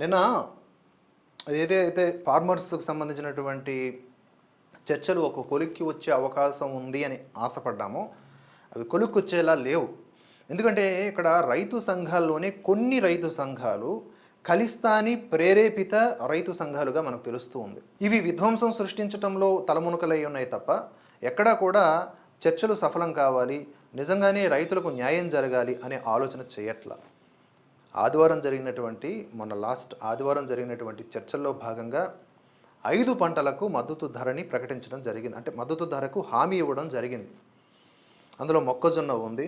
నిన్న ఏదైతే ఫార్మర్స్కి సంబంధించినటువంటి చర్చలు ఒక కొలిక్కి వచ్చే అవకాశం ఉంది అని ఆశపడ్డామో. అవి కొలిక్కి వచ్చేలా లేవు. ఎందుకంటే ఇక్కడ రైతు సంఘాల్లోనే కొన్ని రైతు సంఘాలు ఖలిస్తానీ ప్రేరేపిత రైతు సంఘాలుగా మనకు తెలుస్తూ ఉంది. ఇవి విధ్వంసం సృష్టించడంలో తలమునకలై ఉన్నాయి తప్ప ఎక్కడా కూడా చర్చలు సఫలం కావాలి నిజంగానే రైతులకు న్యాయం జరగాలి అనే ఆలోచన చేయట్లా. ఆదివారం జరిగినటువంటి మొన్న లాస్ట్ ఆదివారం జరిగినటువంటి చర్చల్లో భాగంగా ఐదు పంటలకు మద్దతు ధరని ప్రకటించడం జరిగింది. అంటే మద్దతు ధరకు హామీ ఇవ్వడం జరిగింది. అందులో మొక్కజొన్న ఉంది.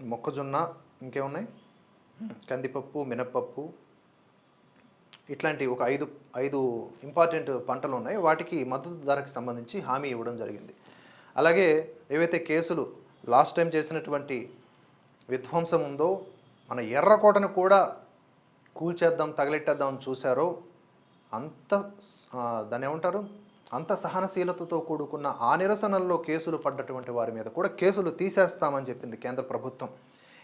మొక్కజొన్న ఇంకేమున్నాయి? కందిపప్పు మినప్పప్పు ఇట్లాంటి ఒక ఐదు ఐదు ఇంపార్టెంట్ పంటలు ఉన్నాయి. వాటికి మద్దతు ధరకు సంబంధించి హామీ ఇవ్వడం జరిగింది. అలాగే ఏవైతే కేసులు లాస్ట్ టైం చేసినటువంటి విధ్వంసం ఉందో మన ఎర్రకోటను కూడా కూల్చేద్దాం తగలెట్టేద్దాం అని చూశారో అంత దాన్ని ఏమంటారు? అంత సహనశీలతతో కూడుకున్న ఆ నిరసనల్లో కేసులు పడ్డటువంటి వారి మీద కూడా కేసులు తీసేస్తామని చెప్పింది కేంద్ర ప్రభుత్వం.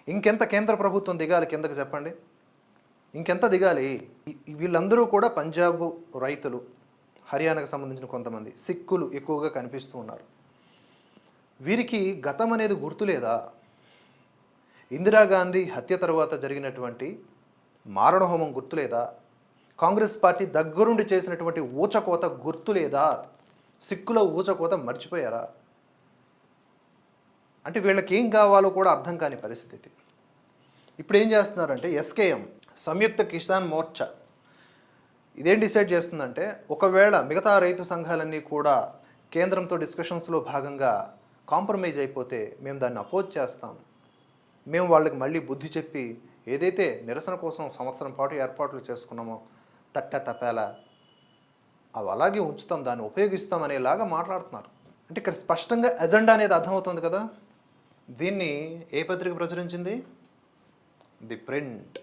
ఇంకెంత కేంద్ర ప్రభుత్వం దిగాలి కిందకి చెప్పండి? ఇంకెంత దిగాలి? వీళ్ళందరూ కూడా పంజాబ్ రైతులు హర్యానాకు సంబంధించిన కొంతమంది సిక్కులు ఎక్కువగా కనిపిస్తూ ఉన్నారు. వీరికి గతం అనేది గుర్తులేదా? ఇందిరాగాంధీ హత్య తర్వాత జరిగినటువంటి మారణహోమం గుర్తులేదా కాంగ్రెస్ పార్టీ దగ్గరుండి చేసినటువంటి ఊచకోత గుర్తులేదా సిక్కుల ఊచకోత మర్చిపోయారా? అంటే వీళ్ళకి ఏం కావాలో కూడా అర్థం కాని పరిస్థితి. ఇప్పుడు ఏం చేస్తున్నారంటే ఎస్కేఎం సంయుక్త కిసాన్ మోర్చా. ఇదేం డిసైడ్ చేస్తుందంటే ఒకవేళ మిగతా రైతు సంఘాలన్నీ కూడా కేంద్రంతో డిస్కషన్స్లో భాగంగా కాంప్రమైజ్ అయిపోతే మేము దాన్ని అపోజ్ చేస్తాం. మేము వాళ్ళకి మళ్ళీ బుద్ధి చెప్పి ఏదైతే నిరసన కోసం సంవత్సరం పాటు ఏర్పాట్లు చేసుకున్నామో తట్ట తపేలా అవి అలాగే ఉంచుతాం దాన్ని ఉపయోగిస్తాం అనేలాగా మాట్లాడుతున్నారు. అంటే ఇక్కడ స్పష్టంగా ఎజెండా అనేది అర్థమవుతుంది కదా? దీన్ని ఏ పత్రిక ప్రచురించింది? The Print.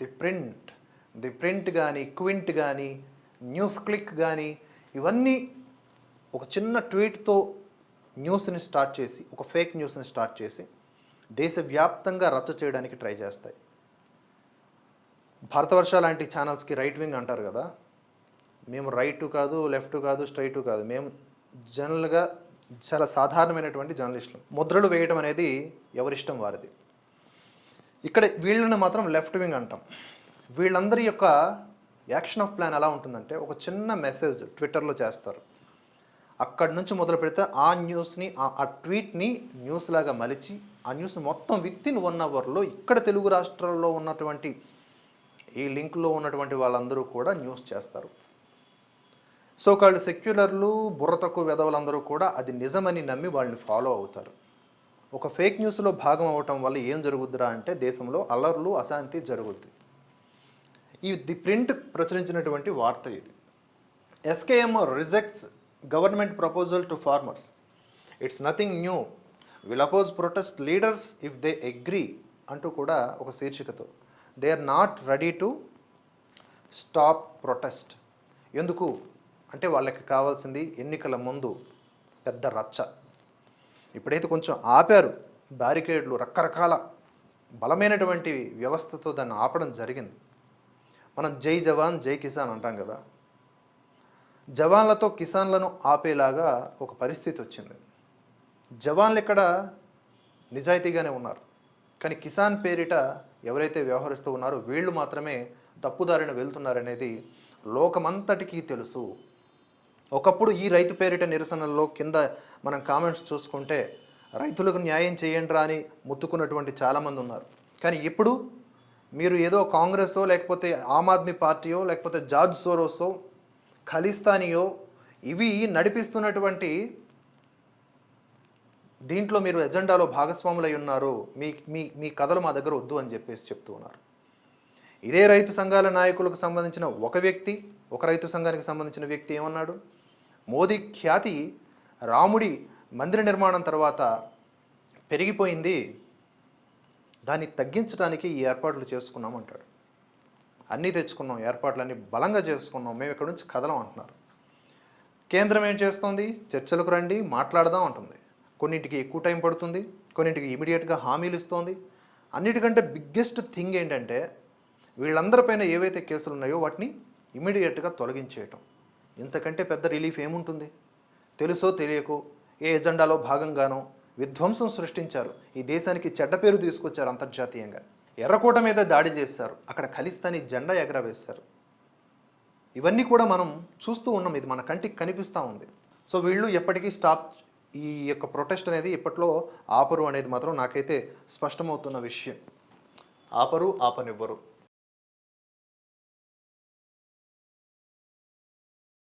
The Print. The Print కానీ క్వింట్ కానీ న్యూస్ క్లిక్ కానీ ఇవన్నీ ఒక చిన్న ట్వీట్తో న్యూస్ని స్టార్ట్ చేసి ఒక ఫేక్ న్యూస్ని స్టార్ట్ చేసి దేశవ్యాప్తంగా రచ్చ చేయడానికి ట్రై చేస్తాయి. భారతవర్ష లాంటి ఛానల్స్కి రైట్ వింగ్ అంటారు కదా. మేము రైట్ కాదు లెఫ్ట్ కాదు స్ట్రైట్ కాదు. మేము జనరల్గా చాలా సాధారణమైనటువంటి జర్నలిస్టులు. ముద్రలు వేయడం అనేది ఎవరిష్టం వారిది. ఇక్కడ వీళ్ళని మాత్రం లెఫ్ట్ వింగ్ అంటాం. వీళ్ళందరి యొక్క యాక్షన్ ఆఫ్ ప్లాన్ ఎలా ఉంటుందంటే ఒక చిన్న మెసేజ్ ట్విట్టర్లో చేస్తారు. అక్కడి నుంచి మొదలు పెడితే ఆ న్యూస్ని ఆ- ఆ ట్వీట్ని న్యూస్ లాగా మలిచి ఆ న్యూస్ని మొత్తం విత్ ఇన్ వన్ అవర్లో ఇక్కడ తెలుగు రాష్ట్రాల్లో ఉన్నటువంటి ఈ లింక్లో ఉన్నటువంటి వాళ్ళందరూ కూడా న్యూస్ చేస్తారు. సో కాళ్ళు సెక్యులర్లు బుర్ర తక్కువ వెధవలందరూ కూడా అది నిజమని నమ్మి వాళ్ళని ఫాలో అవుతారు. ఒక ఫేక్ న్యూస్లో భాగం అవటం వల్ల ఏం జరుగుద్దిరా అంటే దేశంలో అల్లర్లు అశాంతి జరుగుద్ది. ఈ ది ప్రింట్ ప్రచురించినటువంటి వార్త ఇది. SKM rejects government proposal to farmers it's nothing new will oppose protest leaders if they agree అంటూ కూడా ఒక శీర్షికతో. They are not ready to stop protest ఎందుకు? అంటే వాళ్ళకి కావాల్సింది ఎన్నికల ముందు పెద్ద రచ్చ. ఇప్పుడైతే కొంచెం ఆపారు బ్యారికేడ్లు రకరకాల బలమైనటువంటి వ్యవస్థతో దాన్ని ఆపడం జరిగింది. మనం జై జవాన్ జై కిసాన్ అంటాం కదా. జవాన్లతో కిసాన్లను ఆపేలాగా ఒక పరిస్థితి వచ్చింది. జవాన్లు ఇక్కడ నిజాయితీగానే ఉన్నారు. కానీ కిసాన్ పేరిట ఎవరైతే వ్యవహరిస్తూ ఉన్నారో వీళ్ళు మాత్రమే తప్పుదారిన వెళ్తున్నారనేది లోకమంతటికీ తెలుసు. ఒకప్పుడు ఈ రైతు పేరిట నిరసనల్లో కింద మనం కామెంట్స్ చూసుకుంటే రైతులకు న్యాయం చేయండి అని ముత్తుకున్నటువంటి చాలామంది ఉన్నారు. కానీ ఇప్పుడు మీరు ఏదో కాంగ్రెస్సో లేకపోతే ఆమ్ ఆద్మీ పార్టీయో లేకపోతే జార్జ్ సోరోసో ఖలిస్తానియో ఇవి నడిపిస్తున్నటువంటి దీంట్లో మీరు ఎజెండాలో భాగస్వాములై ఉన్నారు. మీ మీ మీ కథలు మా దగ్గర వద్దు అని చెప్పేసి చెప్తూ ఉన్నారు. ఇదే రైతు సంఘాల నాయకులకు సంబంధించిన ఒక వ్యక్తి ఒక రైతు సంఘానికి సంబంధించిన వ్యక్తి ఏమన్నాడు? మోదీ ఖ్యాతి రాముడి మందిర నిర్మాణం తర్వాత పెరిగిపోయింది. దాన్ని తగ్గించడానికి ఈ ఏర్పాట్లు చేసుకున్నాం అంటాడు. అన్నీ తెచ్చుకున్నాం ఏర్పాట్లన్నీ బలంగా చేసుకున్నాం. మేము ఇక్కడ నుంచి కదలం అంటున్నారు. కేంద్రం ఏం చేస్తోంది? చర్చలకు రండి మాట్లాడదాం అంటుంది. కొన్నింటికి ఎక్కువ టైం పడుతుంది కొన్నింటికి ఇమీడియట్గా హామీలు ఇస్తోంది. అన్నిటికంటే బిగ్గెస్ట్ థింగ్ ఏంటంటే వీళ్ళందరిపైన ఏవైతే కేసులు ఉన్నాయో వాటిని ఇమీడియట్గా తొలగించేయటం. ఇంతకంటే పెద్ద రిలీఫ్ ఏముంటుంది? తెలుసో తెలియకో ఏ ఎజెండాలో భాగంగానో విధ్వంసం సృష్టించారు. ఈ దేశానికి చెడ్డ పేరు తీసుకొచ్చారు అంతర్జాతీయంగా. ఎర్రకోట మీద దాడి చేశారు. అక్కడ ఖలిస్తానీ జెండా ఎగరవేశారు. ఇవన్నీ కూడా మనం చూస్తూ ఉన్నాం. ఇది మన కంటికి కనిపిస్తూ ఉంది. సో వీళ్ళు ఎప్పటికీ స్టాప్ ఈ యొక్క ప్రొటెస్ట్ అనేది ఇప్పట్లో ఆపరు అనేది మాత్రం నాకైతే స్పష్టమవుతున్న విషయం. ఆపరు ఆపనివ్వరు.